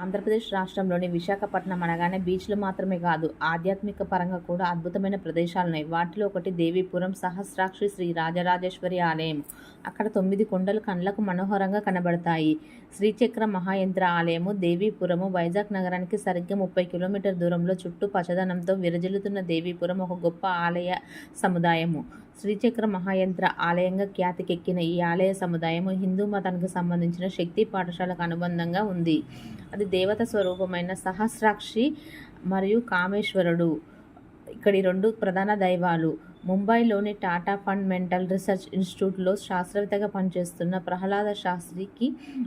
ఆంధ్రప్రదేశ్ రాష్ట్రంలోని విశాఖపట్నం అనగానే బీచ్లు మాత్రమే కాదు ఆధ్యాత్మిక పరంగా కూడా అద్భుతమైన ప్రదేశాలున్నాయి. వాటిలో ఒకటి దేవీపురం సహస్రాక్షి శ్రీ రాజరాజేశ్వరి ఆలయం. అక్కడ తొమ్మిది కొండలు కండ్లకు మనోహరంగా కనబడతాయి. శ్రీచక్ర మహాయంత్ర ఆలయము దేవీపురము వైజాగ్ నగరానికి సరిగ్గా ముప్పై కిలోమీటర్ దూరంలో చుట్టూ పచ్చదనంతో విరజిల్లుతున్న దేవీపురం ఒక గొప్ప ఆలయ సముదాయము. శ్రీచక్ర మహాయంత్ర ఆలయంగా ఖ్యాతికెక్కిన ఈ ఆలయ సముదాయము హిందూ మతానికి సంబంధించిన శక్తి పాఠశాలకు అనుబంధంగా ఉంది. అది దేవత స్వరూపమైన సహస్రాక్షి మరియు కామేశ్వరుడు. ఇక్కడి రెండు ప్రధాన దైవాలు ముంబైలోని టాటా ఫండ్ మెంటల్ రీసెర్చ్ ఇన్స్టిట్యూట్లో శాస్త్రవేత్తగా పనిచేస్తున్న ప్రహ్లాద శాస్త్రికి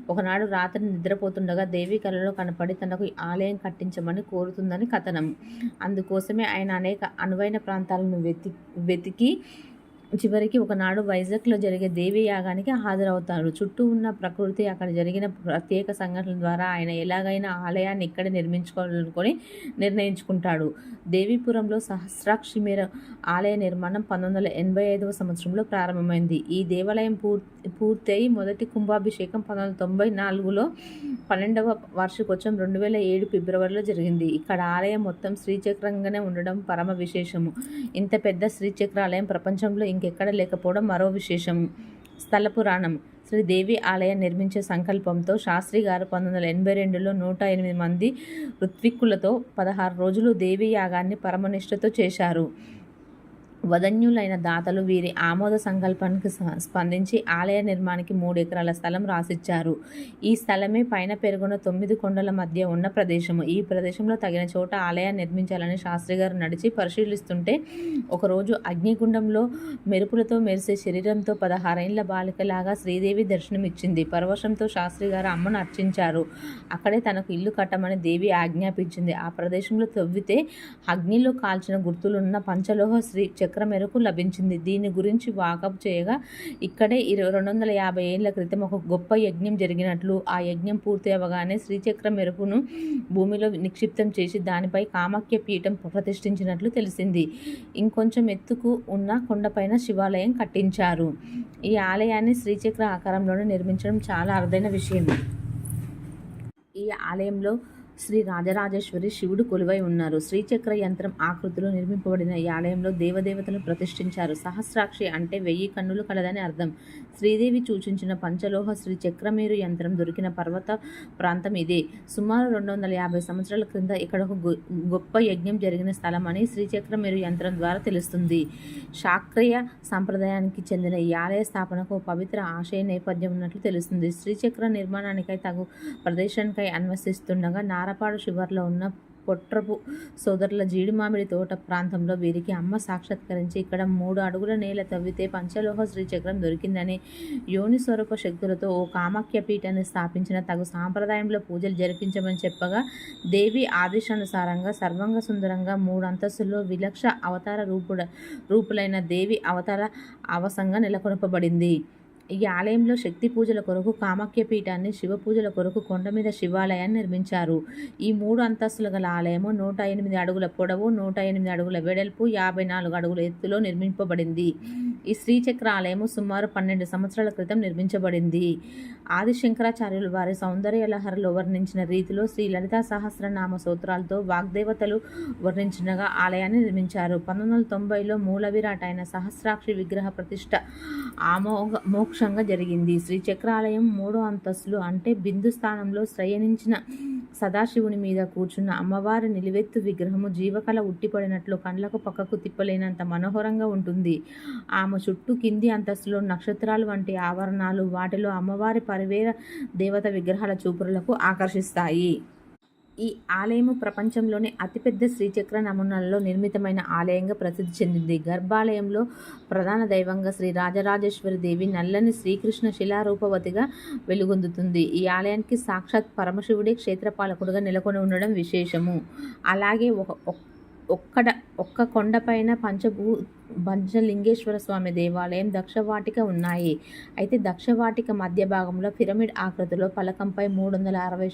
ఒకనాడు రాత్రి నిద్రపోతుండగా దేవి కలలో కనపడి తనకు ఈ ఆలయం కట్టించమని కోరుతుందని కథనం. అందుకోసమే ఆయన అనేక అనువైన ప్రాంతాలను వెతి వెతికి చివరికి ఒకనాడు వైజాగ్లో జరిగే దేవి యాగానికి హాజరవుతాడు చుట్టూ ఉన్న ప్రకృతి అక్కడ జరిగిన ప్రత్యేక సంఘటనల ద్వారా ఆయన ఎలాగైనా ఆలయాన్ని ఇక్కడే నిర్మించుకోవాలనుకొని నిర్ణయించుకుంటాడు. దేవీపురంలో సహస్రాక్షి మేర ఆలయ నిర్మాణం పంతొమ్మిది వందల ఎనభై ఐదవ సంవత్సరంలో ప్రారంభమైంది. ఈ దేవాలయం పూర్తి పూర్తయి మొదటి కుంభాభిషేకం పంతొమ్మిది వందల తొంభై నాలుగులో పన్నెండవ వార్షికోత్సవం రెండు వేల ఏడు ఫిబ్రవరిలో జరిగింది. ఇక్కడ ఆలయం మొత్తం శ్రీచక్రంగానే ఉండడం పరమ విశేషము. ఇంత పెద్ద శ్రీచక్రాలయం ప్రపంచంలో ఇంకెక్కడ లేకపోవడం మరో విశేషం. స్థల పురాణం. శ్రీదేవి ఆలయం నిర్మించే సంకల్పంతో శాస్త్రి గారు పంతొమ్మిది వందల ఎనభై రెండులో నూట ఎనిమిది మంది ఋత్విక్కులతో పదహారు రోజులు దేవి యాగాన్ని పరమనిష్టతో చేశారు. వదన్యులైన దాతలు వీరి ఆమోద సంకల్పానికి స్పందించి ఆలయ నిర్మాణానికి మూడు ఎకరాల స్థలం రాసిచ్చారు. ఈ స్థలమే పైన పెరుగున తొమ్మిది కొండల మధ్య ఉన్న ప్రదేశము. ఈ ప్రదేశంలో తగిన చోట ఆలయాన్ని నిర్మించాలని శాస్త్రి గారు నడిచి పరిశీలిస్తుంటే ఒకరోజు అగ్నిగుండంలో మెరుపులతో మెరిసే శరీరంతో పదహారేళ్ళ బాలికలాగా శ్రీదేవి దర్శనమిచ్చింది. పరవశంతో శాస్త్రి గారు అమ్మను అర్చించారు. అక్కడే తనకు ఇల్లు కట్టమని దేవి ఆజ్ఞాపించింది. ఆ ప్రదేశంలో తవ్వితే అగ్నిలో కాల్చిన గుర్తులున్న పంచలోహ శ్రీ చక్ర మెరుపు లభించింది. దీని గురించి వాకప్ చేయగా ఇక్కడే ఇరవై రెండు వందల యాభై ఏళ్ళ క్రితం ఒక గొప్ప యజ్ఞం జరిగినట్లు ఆ యజ్ఞం పూర్తి అవ్వగానే శ్రీచక్ర మెరుపును భూమిలో నిక్షిప్తం చేసి దానిపై కామాఖ్య పీఠం ప్రతిష్ఠించినట్లు తెలిసింది. ఇంకొంచెం ఎత్తుకు ఉన్న కొండపైన శివాలయం కట్టించారు. ఈ ఆలయాన్ని శ్రీచక్ర ఆకారంలోనే నిర్మించడం చాలా అరుదైన విషయం. ఈ ఆలయంలో శ్రీ రాజరాజేశ్వరి శివుడు కొలువై ఉన్నారు. శ్రీచక్ర యంత్రం ఆకృతిలో నిర్మింపబడిన ఈ ఆలయంలో దేవదేవతలు ప్రతిష్ఠించారు. సహస్రాక్షి అంటే వెయ్యి కన్నులు కలదని అర్థం. శ్రీదేవి సూచించిన పంచలోహ శ్రీ చక్రమేరు యంత్రం దొరికిన పర్వత ప్రాంతం ఇదే. సుమారు రెండు వందల యాభై సంవత్సరాల క్రింద ఇక్కడ ఒక గొ- గొప్ప యజ్ఞం జరిగిన స్థలం అని శ్రీచక్రమేరు యంత్రం ద్వారా తెలుస్తుంది. శాక్రియ సంప్రదాయానికి చెందిన ఈ ఆలయ స్థాపనకు ఒక పవిత్ర ఆశయ నేపథ్యం ఉన్నట్లు తెలుస్తుంది. శ్రీచక్ర నిర్మాణానికై తగు ప్రదేశానికై అన్వసిస్తుండగా నారా నారపాడు శివార్లో ఉన్న పొట్రపు సోదరుల జీడి మామిడి తోట ప్రాంతంలో వీరికి అమ్మ సాక్షాత్కరించి ఇక్కడ మూడు అడుగుల నేల తవ్వితే పంచలోహ శ్రీచక్రం దొరికిందని యోని స్వరూప శక్తులతో ఓ కామాఖ్య పీఠాన్ని స్థాపించిన తగు సాంప్రదాయంలో పూజలు జరిపించమని చెప్పగా దేవి ఆదేశానుసారంగా సర్వంగ సుందరంగా మూడు అంతస్తుల్లో విలక్ష అవతార రూపుడ రూపులైన దేవి అవతార అవసంగా నెలకొల్పబడింది. ఈ ఆలయంలో శక్తి పూజల కొరకు కామాఖ్య పీఠాన్ని శివ పూజల కొరకు కొండ మీద శివాలయాన్ని నిర్మించారు. ఈ మూడు అంతస్తుల గల ఆలయము నూట ఎనిమిది అడుగుల పొడవు నూట ఎనిమిది అడుగుల వెడల్పు యాభై నాలుగు అడుగుల ఎత్తులో నిర్మింపబడింది. ఈ శ్రీచక్ర ఆలయము సుమారు పన్నెండు సంవత్సరాల క్రితం నిర్మించబడింది. ఆది శంకరాచార్యులు వారి సౌందర్య లహరిలో వర్ణించిన రీతిలో శ్రీ లలితా సహస్రనామ సూత్రాలతో వాగ్దేవతలు వర్ణించినగా ఆలయాన్ని నిర్మించారు. పంతొమ్మిది వందల తొంభైలో మూల విరాట్ అయిన సహస్రాక్షి విగ్రహ ప్రతిష్ట ఆమోఘ మోక్షంగా జరిగింది. శ్రీచక్రాలయం మూడో అంతస్తులు అంటే బిందు స్థానంలో శ్రయణించిన సదాశివుని మీద కూర్చున్న అమ్మవారి నిలువెత్తు విగ్రహము జీవకళ ఉట్టిపడినట్లు కండ్లకు పక్కకు తిప్పలేనంత మనోహరంగా ఉంటుంది. ఆమె చుట్టూ కింది అంతస్తులో నక్షత్రాలు వంటి ఆవరణాలు వాటిలో అమ్మవారి పరివేర దేవత విగ్రహాల చూపురులకు ఆకర్షిస్తాయి. ఈ ఆలయము ప్రపంచంలోని అతిపెద్ద శ్రీచక్ర నమూనాలలో నిర్మితమైన ఆలయంగా ప్రసిద్ధి చెందింది. గర్భాలయంలో ప్రధాన దైవంగా శ్రీ రాజరాజేశ్వరి దేవి నల్లని శ్రీకృష్ణ శిలారూపవతిగా వెలుగొందుతుంది. ఈ ఆలయానికి సాక్షాత్ పరమశివుడే క్షేత్రపాలకుడుగా నెలకొని ఉండడం విశేషము. అలాగే ఒక ఒక్కడ ఒక్క కొండపైన పంచభూ పంచలింగేశ్వర స్వామి దేవాలయం దక్షవాటిక ఉన్నాయి. అయితే దక్షవాటిక మధ్య భాగంలో పిరమిడ్ ఆకృతిలో పలకంపై మూడు వందల అరవై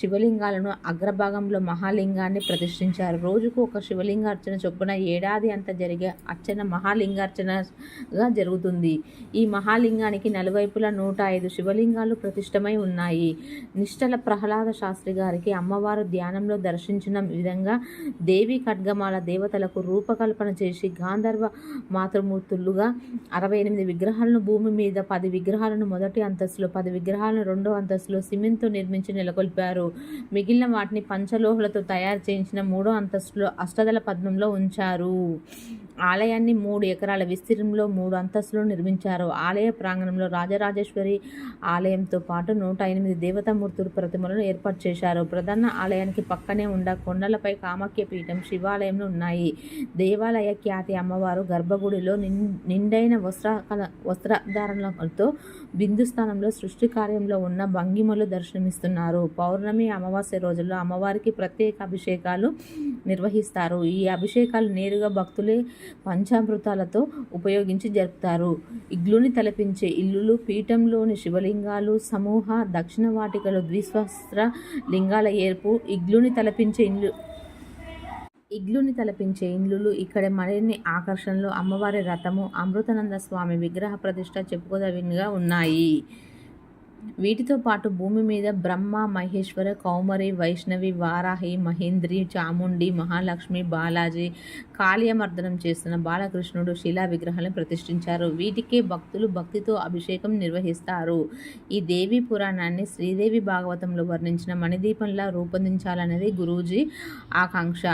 శివలింగాలను అగ్రభాగంలో మహాలింగాన్ని ప్రతిష్ఠించారు. రోజుకు ఒక శివలింగార్చన చొప్పున ఏడాది అంతా జరిగే అర్చన మహాలింగార్చనగా జరుగుతుంది. ఈ మహాలింగానికి నలువైపులా నూట ఐదు శివలింగాలు ప్రతిష్టమై ఉన్నాయి. నిష్టల ప్రహ్లాద శాస్త్రి గారికి అమ్మవారు ధ్యానంలో దర్శించిన విధంగా దేవి ఖడ్గమాల దేవతలకు రూపకల్పన చేసి గాంధర్వ మాతృమూర్తులుగా. అరవై ఎనిమిది విగ్రహాలను భూమి మీద పది విగ్రహాలను మొదటి అంతస్తులో పది విగ్రహాలను రెండో అంతస్తులో సిమెంట్తో నిర్మించి నెలకొల్పారు. మిగిలిన వాటిని పంచలోహలతో తయారు చేయించిన మూడో అంతస్తులో అష్టదల పద్మంలో ఉంచారు. ఆలయాన్ని మూడు ఎకరాల విస్తీర్ణంలో మూడు అంతస్తులు నిర్మించారు. ఆలయ ప్రాంగణంలో రాజరాజేశ్వరి ఆలయంతో పాటు నూట ఎనిమిది దేవతామూర్తులు ప్రతిమలను ఏర్పాటు చేశారు. ప్రధాన ఆలయానికి పక్కనే ఉండ కొండలపై కామాఖ్య పీఠం శివాలయంలో ఉన్నాయి. దేవాలయ ఖ్యాతి అమ్మవారు గర్భగుడిలో నిండైన వస్త్ర వస్త్రధారణలతో బిందు స్థానంలో సృష్టి కార్యంలో ఉన్న భంగిమలు దర్శనమిస్తున్నారు. పౌర్ణమి అమావాస్య రోజుల్లో అమ్మవారికి ప్రత్యేక అభిషేకాలు నిర్వహిస్తారు. ఈ అభిషేకాలు నేరుగా భక్తులే పంచామృతాలతో ఉపయోగించి జరుపుతారు. ఇగ్లుని తలపించే ఇల్లులు పీఠంలోని శివలింగాలు సమూహ దక్షిణ వాటికలు ద్విస్వస్త్ర లింగాల ఏర్పు ఇగ్లుని తలపించే ఇల్లు ఇగ్లుని తలపించే ఇండ్లు ఇక్కడ మరిన్ని ఆకర్షణలు అమ్మవారి రథము అమృతానంద స్వామి విగ్రహ ప్రతిష్ట చెప్పుకోదగినగా ఉన్నాయి. వీటితో పాటు భూమి మీద బ్రహ్మ మహేశ్వర కౌమరి వైష్ణవి వారాహి మహేంద్రి చాముండి మహాలక్ష్మి బాలాజీ కాళీయమర్దనం చేస్తున్న బాలకృష్ణుడు శిలా విగ్రహాలను ప్రతిష్ఠించారు. వీటికే భక్తులు భక్తితో అభిషేకం నిర్వహిస్తారు. ఈ దేవి పురాణాన్ని శ్రీదేవి భాగవతంలో వర్ణించిన మణిదీపంలా రూపొందించాలనేది గురూజీ ఆకాంక్ష.